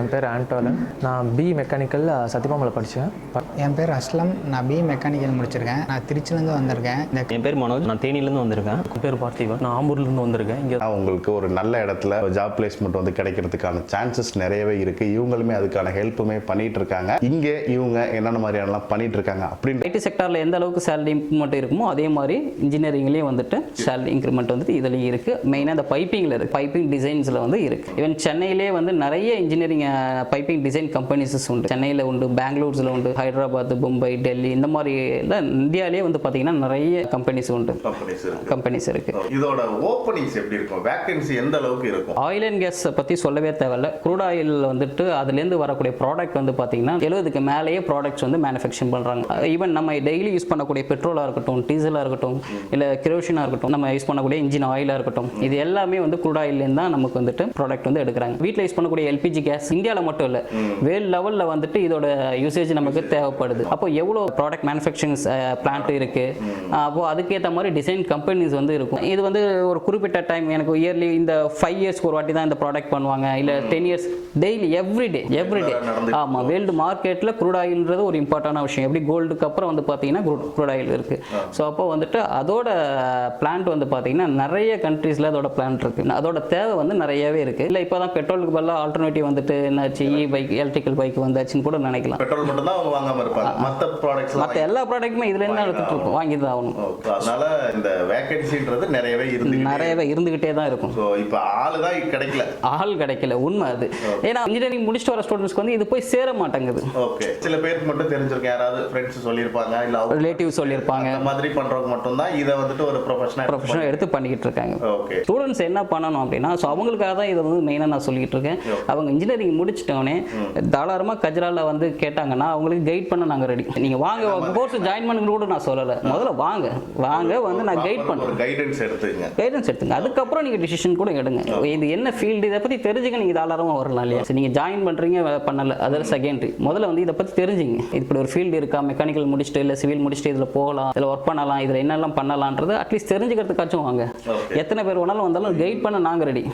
என் பேர் ஆண்டோலன் நான் B mechanical சத்தியமாமலை படித்தேன் என் பேர் அஸ்லம். நான் பி மெக்கானிக்கல் முடிச்சிருக்கேன். நான் திருச்சிலேருந்து வந்திருக்கேன். என் பேர் மனோஜ். நான் தேனியிலேருந்து வந்திருக்கேன். என் பேர் பார்த்திவன் நான் ஆம்பூர்லேருந்து வந்திருக்கேன். இங்கே உங்களுக்கு ஒரு நல்ல இடத்துல ஜாப் பிளேஸ்மெண்ட் வந்து கிடைக்கிறதுக்கான சான்சஸ் நிறையவே இருக்கு. இவங்களுமே அதுக்கான ஹெல்ப்புமே பண்ணிட்டு இருக்காங்க. இங்கே இவங்க என்னென்ன மாதிரியானலாம் பண்ணிட்டு இருக்காங்க அப்படின்னு ஐடி செக்டாரில் எந்த அளவுக்கு சேலரி இம்ப்ரூவ்மெண்ட் இருக்குமோ அதே மாதிரி இன்ஜினியரிங்லேயும் வந்துட்டு சேலரி இன்க்ரிமெண்ட் வந்துட்டு இதுலேயும் இருக்குது மெயினாக இந்த பைப்பிங்கில் இருக்குது பைப்பிங் டிசைன்ஸில் வந்து இருக்குது ஈவன் சென்னையிலே வந்து நிறைய இன்ஜினியரிங் பைப்பிங் டிசைன் கம்பெனிஸஸ் உண்டு. சென்னையில் உண்டு பெங்களூர்ஸில் உண்டு ஹைதராபாத் மும்பை டெல்லி இந்த மாதிரி எல்லாம் இந்தியாவிலே வந்து பார்த்தீங்கன்னா நிறைய கம்பெனிஸ் உண்டு. கம்பெனிஸ் இருக்கு. இதோட ஓப்பனிங்ஸ் எப்படி இருக்கும்? வேகன்சி எந்த அளவுக்கு இருக்கும்? ஆயில் அண்ட் கேஸ் பற்றி சொல்லவே தேவையில்ல. க்ரூட் ஆயில் வந்துட்டு அதுலேருந்து வரக்கூடிய ப்ராடக்ட் வந்து பார்த்தீங்கன்னா எழுபதுக்கு மேலேயே ப்ராடக்ட்ஸ் வந்து மேனுஃபேக்சரிங் பண்ணுறாங்க ஈவன் நம்ம டெய்லி யூஸ் பண்ணக்கூடிய பெட்ரோலாக இருக்கட்டும் டீசலாக இருக்கட்டும் இல்லை கிரோஷனாக இருக்கட்டும் நம்ம யூஸ் பண்ணக்கூடிய இன்ஜின் ஆயிலாக இருக்கட்டும் இது எல்லாமே வந்து க்ரூட் ஆயிலேருந்து தான் நமக்கு வந்துட்டு ப்ராடக்ட் வந்து எடுக்கிறாங்க. வீட்டில் யூஸ் பண்ணக்கூடிய எல்பிஜி கேஸ் இந்தியாவில் மட்டும் இல்லை வேர்ல்டு லெவலில் வந்துட்டு இதோட யூசேஜ் நமக்கு தேவைப்படுது. அப்போ எவ்வளோ ப்ராடக்ட் மேனுஃபேக்சரிங் பிளான்ட் இருக்குது அப்போ அதுக்கேற்ற மாதிரி டிசைன் கம்பெனிஸ் வந்து இருக்கும். இது வந்து ஒரு குறிப்பிட்ட டைம் எனக்கு இயர்லி இந்த ஃபைவ் இயர்ஸ்க்கு ஒரு வாட்டி தான் இந்த ப்ராடக்ட் பண்ணுவாங்க. இல்லை ten years daily everyday everyday நடந்துட்டு ஆமாம் வேர்ல்டு மார்க்கெட்டில் க்ரூட் ஆயில்ன்றது ஒரு இம்பார்ட்டன்டான விஷயம். எப்படி கோல்டுக்கு அப்புறம் வந்து பார்த்தீங்கன்னா க்ரூட் ஆயில் இருக்குது ஸோ அப்போ வந்துட்டு அதோட பிளான்ட் வந்து பார்த்தீங்கன்னா நிறைய கண்ட்ரீஸில் அதோட பிளான்ட் இருக்குது அதோட தேவை வந்து நிறையவே இருக்குது இல்லை இப்போ தான் பெட்ரோலுக்கு பதிலாக ஆல்டர்னேட்டிவ் வந்துட்டு என்னாச்சு இ பைக் எலக்ட்ரிக்கல் பைக் வந்தாச்சுன்னு கூட நினைக்கலாம். பெட்ரோல் மட்டும் தான் அவங்க வாங்காம இருப்பாங்க. மத்த ப்ராடக்ட்ஸ் மற்ற எல்லா ப்ராடக்ட்டுமே இதுல இருந்து எடுத்துட்டு இருக்கோம் வாங்கி தான் ஆகணும். அதனால இந்த வேகன்சின்றது நிறையவே இருந்து நிறையவே இருந்துகிட்டே தான் இருக்கும். ஸோ இப்போ ஆளு தான் கிடைக்கல. ஆள் கிடைக்கல உண்மை அது. ஏன்னா இன்ஜினியரிங் முடிச்சுட்டு வர ஸ்டூடெண்ட்ஸ்க்கு வந்து இது போய் சேர மாட்டேங்குது. ஓகே சில பேருக்கு மட்டும் தெரிஞ்சிருக்கும். யாராவது ஃப்ரெண்ட்ஸ் சொல்லியிருப்பாங்க இல்ல ரிலேட்டிவ் சொல்லியிருப்பாங்க. அந்த மாதிரி பண்றவங்க மட்டும் தான் இதை வந்துட்டு ஒரு ப்ரொஃபஷனல் ப்ரொஃபஷனல் எடுத்து பண்ணிக்கிட்டு இருக்காங்க. ஓகே ஸ்டூடெண்ட்ஸ் என்ன பண்ணணும் அப்படின்னா ஸோ அவங்களுக்காக தான் இதை வந்து மெயினாக நான் சொல்லிட்டு இருக்கேன். அவங்க இன்ஜினியரிங் முடிச்சிட்டோடனே தாராளமாக கஜரால வந்து கேட்டாங்கன்னா அவங்களுக்கு கைட் பண்ண நாங்கள் ரெடி நீங்கள் வாங்க கோர்ஸ் ஜாயின் பண்ணுங்க கூட நான் சொல்லலை. முதல்ல வாங்க. வாங்க வந்து நான் கைட் பண்ணுறேன் கைடன்ஸ் எடுத்துங்க. கைடன்ஸ் எடுத்துங்க. அதுக்கப்புறம் நீங்கள் டிசிஷன் கூட எடுங்க. இது என்ன ஃபீல்டு இதை பற்றி தெரிஞ்சுக்க நீங்கள் தாராளமாக வரலாம் இல்லையா? நீங்கள் ஜாயின் பண்ணுறீங்க பண்ணல. அதில் செகண்டரி முதல்ல வந்து இதை பற்றி தெரிஞ்சுங்க. இப்படி ஒரு ஃபீல்டு இருக்கா? மெக்கானிக்கல் முடிச்சுட்டு இல்லை சிவில் முடிச்சுட்டு இதில் போகலாம் இதில் ஒர்க் பண்ணலாம் இதில் என்னெல்லாம் பண்ணலான்றது அட்லீஸ்ட் தெரிஞ்சுக்கிறதுக்காச்சும் வாங்க. எத்தனை பேர் வேணாலும் வந்தாலும் கைட் பண்ண நாங்கள் ரெடி